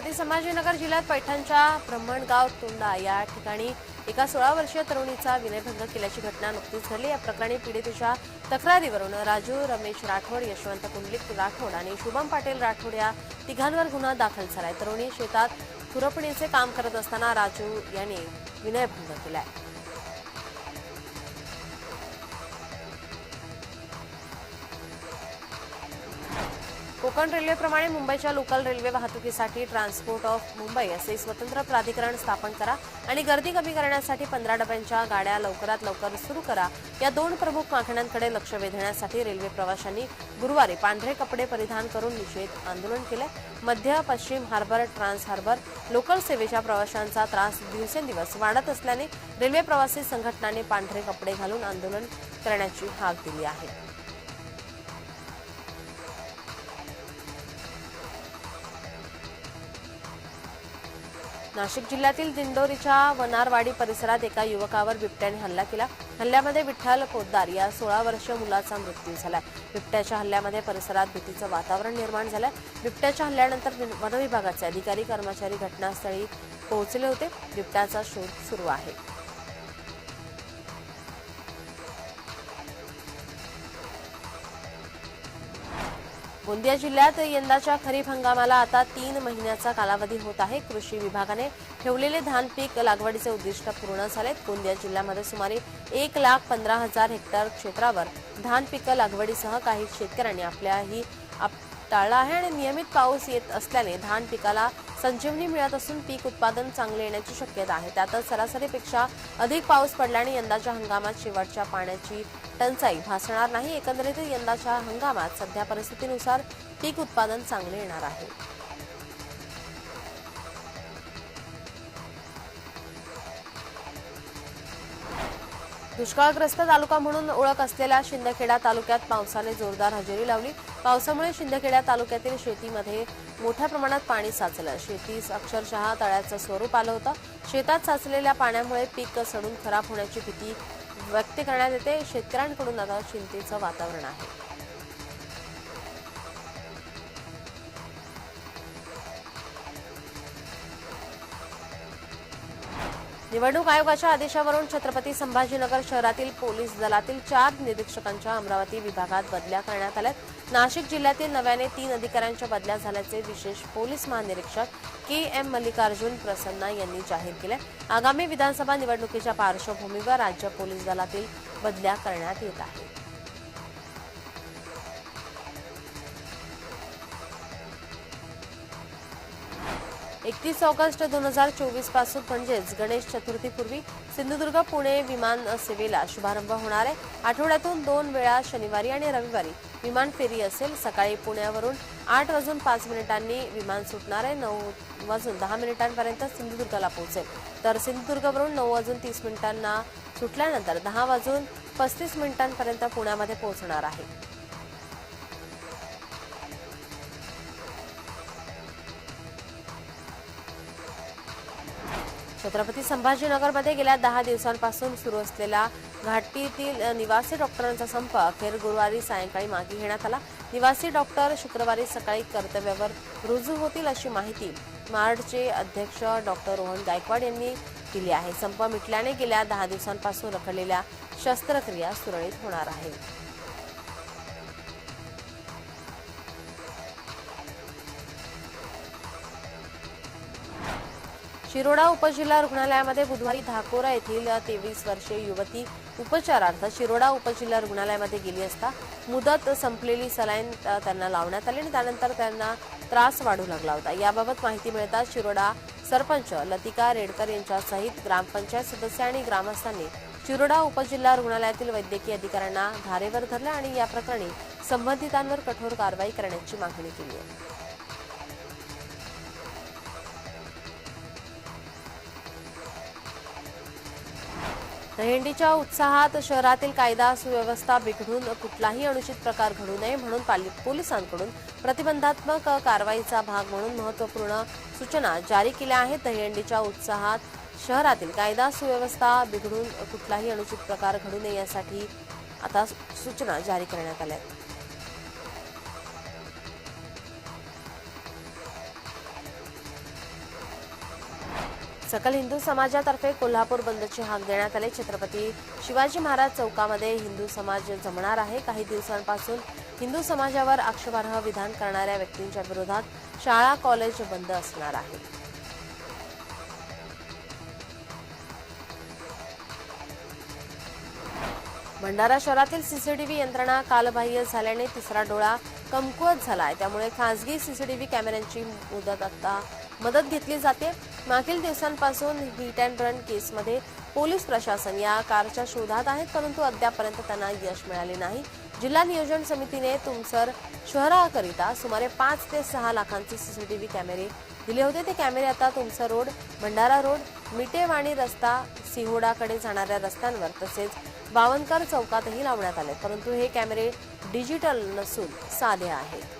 छत्रपती संभाजीनगर जिल्ह्यात पैठणच्या ब्रह्मणगाव तोंडा या ठिकाणी एका सोळा वर्षीय तरुणीचा विनयभंग केल्याची घटना नुकतीच घडली. या प्रकरणी पीडितेच्या तक्रारीवरून राजू रमेश राठोड यशवंत कुंडलिक राठोड आणि शुभम पाटील राठोड या तिघांवर गुन्हा दाखल झालाय. तरुणी शेतात खुरपणीचे काम करत असताना राजू यांनी विनयभंग केलाय. कोकण रेल्वेप्रमाणे मुंबईच्या लोकल रेल्वे वाहतुकीसाठी ट्रान्सपोर्ट ऑफ मुंबई असे स्वतंत्र प्राधिकरण स्थापन करा आणि गर्दी कमी करण्यासाठी पंधरा डब्यांच्या गाड्या लवकरात लवकर सुरू करा. या दोन प्रमुख मागण्यांकडे लक्ष वेधण्यासाठी रेल्वे प्रवाशांनी गुरुवारी पांढरे कपडे परिधान करून निषेध आंदोलन केले. मध्य पश्चिम हार्बर ट्रान्स हार्बर लोकल सेवेच्या प्रवाशांचा त्रास दिवसेंदिवस वाढत असल्याने रेल्वे प्रवासी संघटनांनी पांढरे कपडे घालून आंदोलन करण्याची हाक दिली आहे. नाशिक जिल्ह्यातील दिंडोरीच्या वनारवाडी परिसरात एका युवकावर बिबट्याने हल्ला केला. हल्ल्यामध्ये विठ्ठल पोद्दार या सोळा वर्षीय मुलाचा मृत्यू झाला बिबट्याच्या हल्ल्यामध्ये परिसरात भीतीचं वातावरण निर्माण झालं बिबट्याच्या हल्ल्यानंतर वि- वनविभागाचे अधिकारी कर्मचारी घटनास्थळी पोहोचले होते. बिबट्याचा शोध सुरू आहे. गोंदिया जिल्ह्यात यंदाच्या खरीप हंगामाला आता तीन महिन्याचा कालावधी होत आहे. कृषी विभागाने ठेवलेले धान पीक लागवडीचे उद्दिष्ट पूर्ण झालेत. गोंदिया जिल्ह्यामध्ये सुमारे एक लाख पंधरा हजार हेक्टर क्षेत्रावर धान पिकं लागवडीसह काही शेतकऱ्यांनी आपल्या ही आप- टाळला आहे आणि नियमित पाऊस येत असल्याने धान पिकाला संजीवनी मिळत असून पीक उत्पादन चांगले येण्याची शक्यता आहे. त्यातच सरासरीपेक्षा अधिक पाऊस पडल्याने यंदाच्या हंगामात शेवटच्या पाण्याची टंचाई भासणार नाही. एकंदरीत यंदाच्या हंगामात सध्या परिस्थितीनुसार पीक उत्पादन चांगले येणार आहे. दुष्काळग्रस्त तालुका म्हणून ओळख असलेल्या शिंदखेडा तालुक्यात पावसाने जोरदार हजेरी लावली. पावसामुळे शिंदखेडा तालुक्यातील शेतीमध्ये मोठ्या प्रमाणात पाणी साचलं. शेतीस अक्षरशः तळ्याचं स्वरूप आलं होतं. शेतात साचलेल्या पाण्यामुळे पीक सडून खराब होण्याची भीती व्यक्त करण्यात येते. शेतकऱ्यांकडून आता चिंतेचं वातावरण आहे. निवडणूक आयोगाच्या आदेशावरून छत्रपती संभाजीनगर शहरातील पोलीस दलातील चार निरीक्षकांच्या अमरावती विभागात बदल्या करण्यात आल्या नाशिक जिल्ह्यातील नव्याने तीन अधिकाऱ्यांच्या बदल्या झाल्याचे विशेष पोलीस महानिरीक्षक के एम मल्लिकार्जुन प्रसन्ना यांनी जाहीर केले. आगामी विधानसभा निवडणुकीच्या पार्श्वभूमीवर राज्य पोलीस दलातील बदल्या करण्यात येत आहेत. एकतीस ऑगस्ट दोन हजार चोवीसपासून म्हणजेच गणेश चतुर्थीपूर्वी सिंधुदुर्ग पुणे विमान सेवेला शुभारंभ होणार आहे. आठवड्यातून दोन वेळा शनिवारी आणि रविवारी विमान फेरी असेल. सकाळी पुण्यावरून आठ वाजून पाच मिनिटांनी विमान सुटणार आहे. नऊ वाजून दहा मिनिटांपर्यंत सिंधुदुर्गला पोहोचेल. तर सिंधुदुर्गवरून नऊ वाजून तीस मिनिटांना सुटल्यानंतर दहा वाजून पस्तीस मिनिटांपर्यंत पुण्यामध्ये पोहोचणार आहे. छत्रपती संभाजीनगरमध्ये गेल्या दहा दिवसांपासून सुरू असलेला घाटीतील निवासी डॉक्टरांचा संप अखेर गुरुवारी सायंकाळी मागे घेण्यात आला. निवासी डॉक्टर शुक्रवारी सकाळी कर्तव्यावर रुजू होतील अशी माहिती मार्डचे अध्यक्ष डॉक्टर रोहन गायकवाड यांनी दिली आहे. संप मिटल्याने गेल्या दहा दिवसांपासून रखडलेल्या शस्त्रक्रिया सुरळीत होणार आहेत शिरोडा उपजिल्हा रुग्णालयामध्ये बुधवारी धाकोरा येथील तेवीस वर्षीय युवती उपचारार्थ शिरोडा उपजिल्हा रुग्णालयामध्ये गेली असता मुदत संपलेली सलाईन त्यांना लावण्यात आली आणि त्यानंतर त्यांना त्रास वाढू लागला होता. याबाबत माहिती मिळताच शिरोडा सरपंच लतिका रेडकर यांच्यासहित ग्रामपंचायत सदस्य आणि ग्रामस्थांनी शिरोडा उपजिल्हा रुग्णालयातील वैद्यकीय अधिकाऱ्यांना धारेवर धरलं आणि या प्रकरणी संबंधितांवर कठोर कारवाई करण्याची मागणी केली आहे. दहेंडीच्या उत्साहात शहरातील कायदा सुव्यवस्था बिघडून कुठलाही अनुचित प्रकार घडू नये म्हणून पाली- पोलिसांकडून प्रतिबंधात्मक कारवाईचा भाग म्हणून महत्त्वपूर्ण सूचना जारी केल्या आहेत. दहीहंडीच्या उत्साहात शहरातील कायदा सुव्यवस्था बिघडून कुठलाही अनुचित प्रकार घडू नये यासाठी आता सूचना जारी करण्यात आल्या आहेत. सकल हिंदू समाजातर्फे कोल्हापूर बंदची हाक देण्यात आली. छत्रपती शिवाजी महाराज चौकामध्ये हिंदू समाज जमणार आहे. काही दिवसांपासून हिंदू समाजावर आक्षेपार्ह विधान करणाऱ्या व्यक्तींच्या विरोधात शाळा कॉलेज बंद असणार आहे. भंडारा शहरातील सीसीटीव्ही यंत्रणा कालबाह्य झाल्याने तिसरा डोळा कमकुवत झाला आहे त्यामुळे खासगी सीसीटीव्ही कॅमेऱ्यांची मुदत आता मदत घेतली जाते. मागील दिवसांपासून हिट अँड रन केसमध्ये पोलीस प्रशासन या कारच्या शोधात आहेत परंतु अद्यापपर्यंत त्यांना यश मिळाले नाही. जिल्हा नियोजन समितीने तुमसर शहराकरिता सुमारे पाच ते सहा लाखांचे सीसीटीव्ही कॅमेरे दिले होते. ते कॅमेरे आता तुमसर रोड भंडारा रोड मिटेवाणी रस्ता सिहोडाकडे जाणाऱ्या रस्त्यांवर तसेच बावनकर चौकातही लावण्यात आले परंतु हे कॅमेरे डिजिटल नसून साधे आहेत.